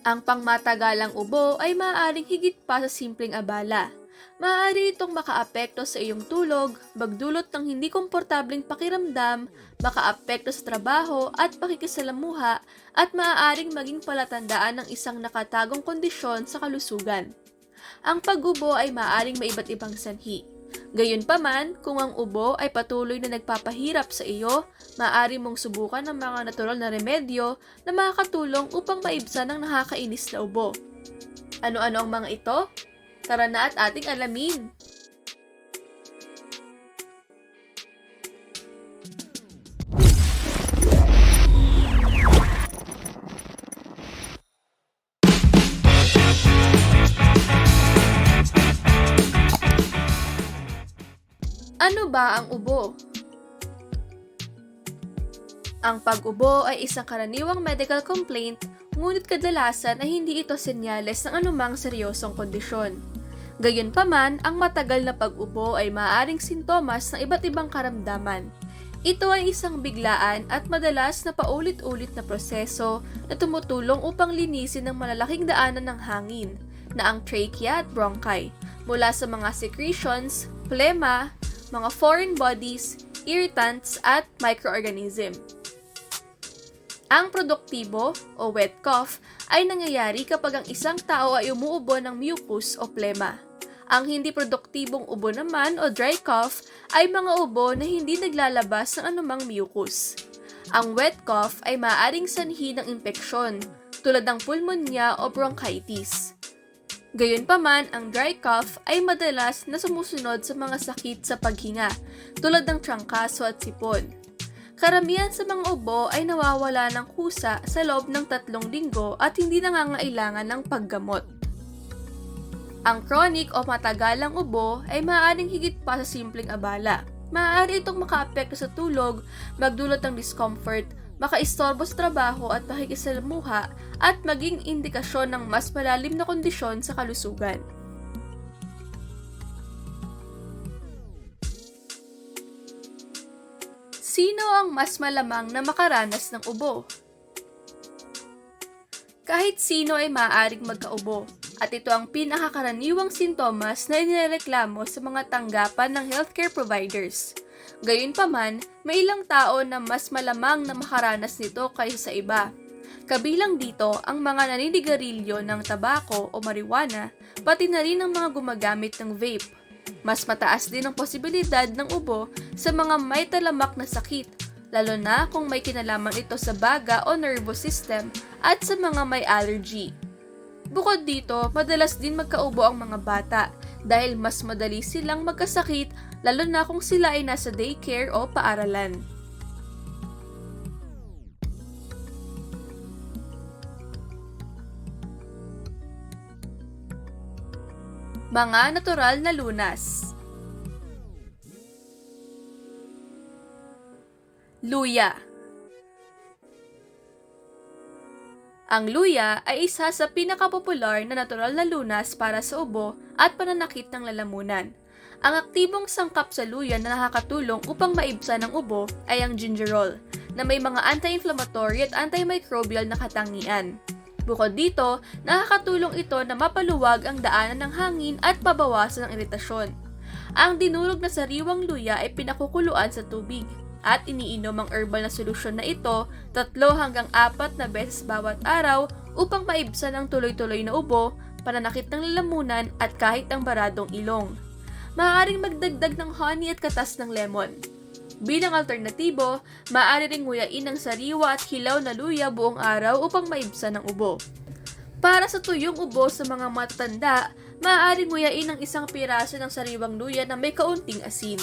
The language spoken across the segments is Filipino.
Ang pangmatagalang ubo ay maaaring higit pa sa simpleng abala. Maaari itong makaapekto sa iyong tulog, magdulot ng hindi komportabling pakiramdam, makaapekto sa trabaho at pakikisalamuha, at maaaring maging palatandaan ng isang nakatagong kondisyon sa kalusugan. Ang pag-ubo ay maaaring may iba't ibang sanhi. Gayunpaman, kung ang ubo ay patuloy na nagpapahirap sa iyo, maaari mong subukan ng mga natural na remedyo na makakatulong upang maibsan ang nakakainis na ubo. Ano-ano ang mga ito? Tara na at ating alamin. Ano ba ang ubo? Ang pag-ubo ay isang karaniwang medical complaint, ngunit kadalasan ay hindi ito senyales ng anumang seryosong kondisyon. Gayunpaman, ang matagal na pag-ubo ay maaaring sintomas ng iba't ibang karamdaman. Ito ay isang biglaan at madalas na paulit-ulit na proseso na tumutulong upang linisin ang malalaking daanan ng hangin na ang trachea at bronchi mula sa mga secretions, plema, mga foreign bodies, irritants at microorganism. Ang produktibo o wet cough ay nangyayari kapag ang isang tao ay umuubo ng mucus o plema. Ang hindi produktibong ubo naman o dry cough ay mga ubo na hindi naglalabas ng anumang mucus. Ang wet cough ay maaaring sanhi ng impeksyon tulad ng pulmonya o bronchitis. Gayunpaman, ang dry cough ay madalas na sumusunod sa mga sakit sa paghinga tulad ng trangkaso at sipon. Karamihan sa mga ubo ay nawawala ng kusa sa loob ng tatlong linggo at hindi nangangailangan ng paggamot. Ang chronic o matagalang ubo ay maaaring higit pa sa simpleng abala. Maaari itong makaapekto sa tulog, magdulot ng discomfort, makaistorbo sa trabaho at pakikisalamuha at maging indikasyon ng mas malalim na kondisyon sa kalusugan. Sino ang mas malamang na makaranas ng ubo? Kahit sino ay maaaring magkaubo, at ito ang pinakakaraniwang sintomas na inireklamo sa mga tanggapan ng healthcare providers. Gayunpaman, may ilang tao na mas malamang na makaranas nito kaysa sa iba. Kabilang dito ang mga naninigarilyo ng tabako o marijuana, pati na rin ang mga gumagamit ng vape. Mas mataas din ang posibilidad ng ubo sa mga may talamak na sakit, lalo na kung may kinalaman ito sa baga o nervous system at sa mga may allergy. Bukod dito, madalas din magkaubo ang mga bata dahil mas madali silang magkasakit lalo na kung sila ay nasa daycare o paaralan. Mga natural na lunas Luya Ang luya ay isa sa pinakapopular na natural na lunas para sa ubo at pananakit ng lalamunan. Ang aktibong sangkap sa luya na nakakatulong upang maibsan ang ubo ay ang gingerol, na may mga anti-inflammatory at antimicrobial na katangian. Bukod dito, nakakatulong ito na mapaluwag ang daanan ng hangin at pabawasan ang iritasyon. Ang dinurog na sariwang luya ay pinakukuluan sa tubig at iniinom ang herbal na solusyon na ito tatlo hanggang apat na beses bawat araw upang maibsan ang tuloy-tuloy na ubo, pananakit ng lalamunan at kahit ang baradong ilong. Maaaring magdagdag ng honey at katas ng lemon. Bilang alternatibo, maaari ring nguyain ng sariwa at hilaw na luya buong araw upang maibsan ang ubo. Para sa tuyong ubo sa mga matatanda, maaari nguyain ng isang piraso ng sariwang luya na may kaunting asin.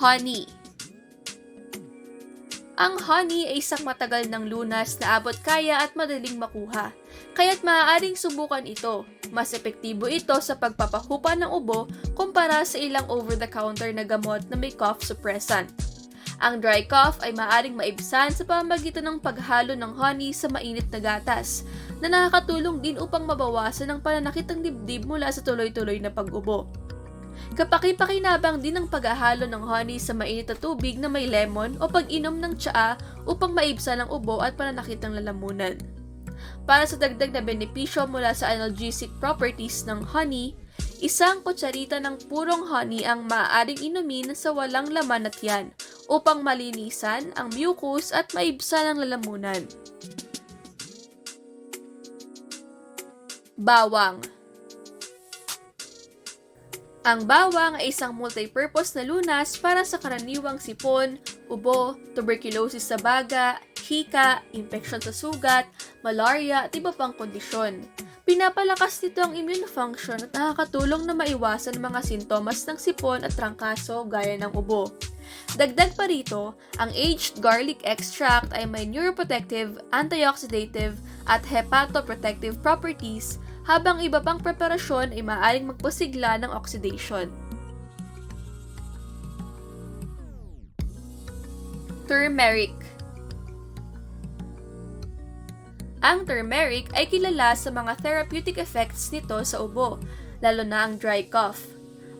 Honey Ang honey ay isang matagal ng lunas na abot kaya at madaling makuha, kaya't maaaring subukan ito. Mas epektibo ito sa pagpapahupa ng ubo kumpara sa ilang over-the-counter na gamot na may cough suppressant. Ang dry cough ay maaaring maibsan sa pamamagitan ng paghalo ng honey sa mainit na gatas, na nakakatulong din upang mabawasan ang pananakit ng dibdib mula sa tuloy-tuloy na pag-ubo. Kapakipakinabang din ang paghahalo ng honey sa mainit na tubig na may lemon o pag-inom ng tsaa upang maibsan ang ubo at pananakit ng lalamunan. Para sa dagdag na benepisyo mula sa analgesic properties ng honey, isang kutsarita ng purong honey ang maaaring inumin sa walang laman at yan upang malinisan ang mucus at maibsan ang lalamunan. Bawang Ang bawang ay isang multi-purpose na lunas para sa karaniwang sipon, ubo, tuberculosis sa baga, hika, infeksyon sa sugat, malaria at iba pang kondisyon. Pinapalakas nito ang immune function at nakakatulong na maiwasan mga sintomas ng sipon at trangkaso gaya ng ubo. Dagdag pa rito, ang aged garlic extract ay may neuroprotective, antioxidative, at hepatoprotective properties habang iba pang preparasyon ay maaaring magpasigla ng oxidation. Turmeric Ang turmeric ay kilala sa mga therapeutic effects nito sa ubo, lalo na ang dry cough.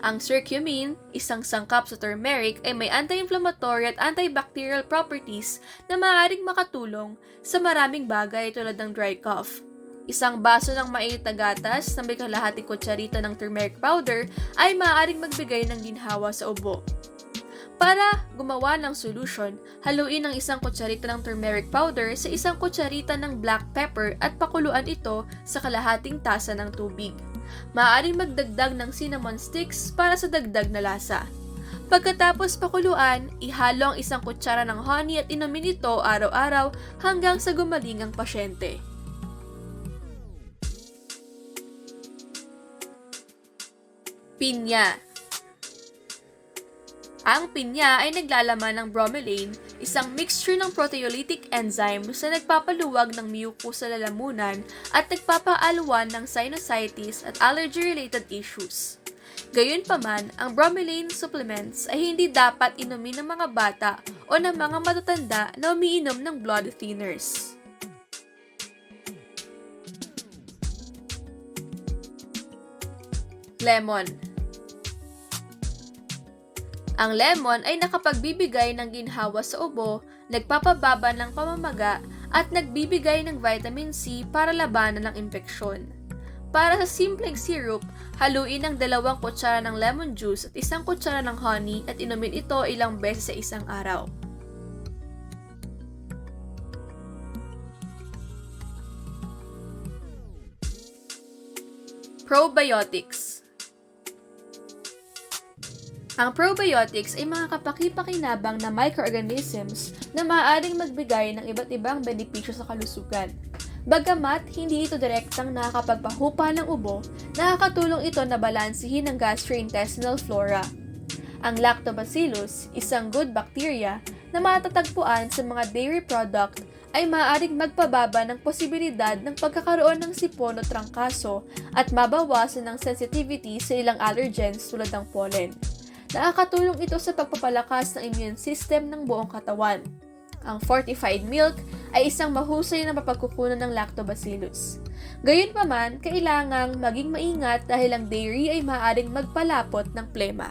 Ang curcumin, isang sangkap sa turmeric, ay may anti-inflammatory at antibacterial properties na maaaring makatulong sa maraming bagay tulad ng dry cough. Isang baso ng mainit na gatas na may kalahating kutsarita ng turmeric powder ay maaaring magbigay ng ginhawa sa ubo. Para gumawa ng solution, haluin ang isang kutsarita ng turmeric powder sa isang kutsarita ng black pepper at pakuluan ito sa kalahating tasa ng tubig. Maaaring magdagdag ng cinnamon sticks para sa dagdag na lasa. Pagkatapos pakuluan, ihalo ang isang kutsara ng honey at inumin ito araw-araw hanggang sa gumaling ang pasyente. Pinya Ang pinya ay naglalaman ng bromelain, isang mixture ng proteolytic enzyme na nagpapaluwag ng mucus sa lalamunan at nagpapaalwan ng sinusitis at allergy-related issues. Gayunpaman, ang bromelain supplements ay hindi dapat inumin ng mga bata o ng mga matatanda na umiinom ng blood thinners. Lemon Ang lemon ay nakapagbibigay ng ginhawa sa ubo, nagpapababa ng pamamaga, at nagbibigay ng vitamin C para labanan ng infeksyon. Para sa simpleng syrup, haluin ang dalawang kutsara ng lemon juice at isang kutsara ng honey at inumin ito ilang beses sa isang araw. Probiotics Ang probiotics ay mga kapaki-pakinabang na microorganisms na maaaring magbigay ng iba't ibang benepisyo sa kalusugan. Bagamat hindi ito direktang nakakapagpahupa ng ubo, nakakatulong ito na balansihin ang gastrointestinal flora. Ang lactobacillus, isang good bacteria na matatagpuan sa mga dairy product ay maaaring magpababa ng posibilidad ng pagkakaroon ng sipon o trangkaso at mabawasan ng sensitivity sa ilang allergens tulad ng pollen. Nakakatulong ito sa pagpapalakas ng immune system ng buong katawan. Ang fortified milk ay isang mahusay na mapagkukunan ng lactobacillus. Gayunpaman, kailangang maging maingat dahil ang dairy ay maaaring magpalapot ng plema.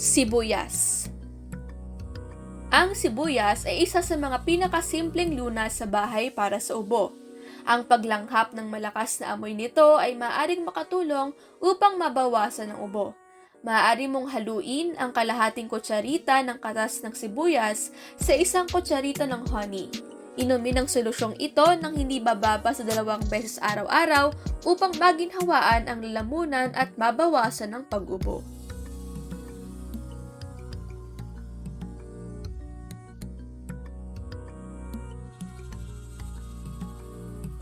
Sibuyas Ang sibuyas ay isa sa mga pinakasimpleng lunas sa bahay para sa ubo. Ang paglanghap ng malakas na amoy nito ay maaaring makatulong upang mabawasan ang ubo. Maaari mong haluin ang kalahating kutsarita ng katas ng sibuyas sa isang kutsarita ng honey. Inumin ang solusyong ito ng hindi bababa sa dalawang beses araw-araw upang maginhawaan ang lalamunan at mabawasan ang pag-ubo.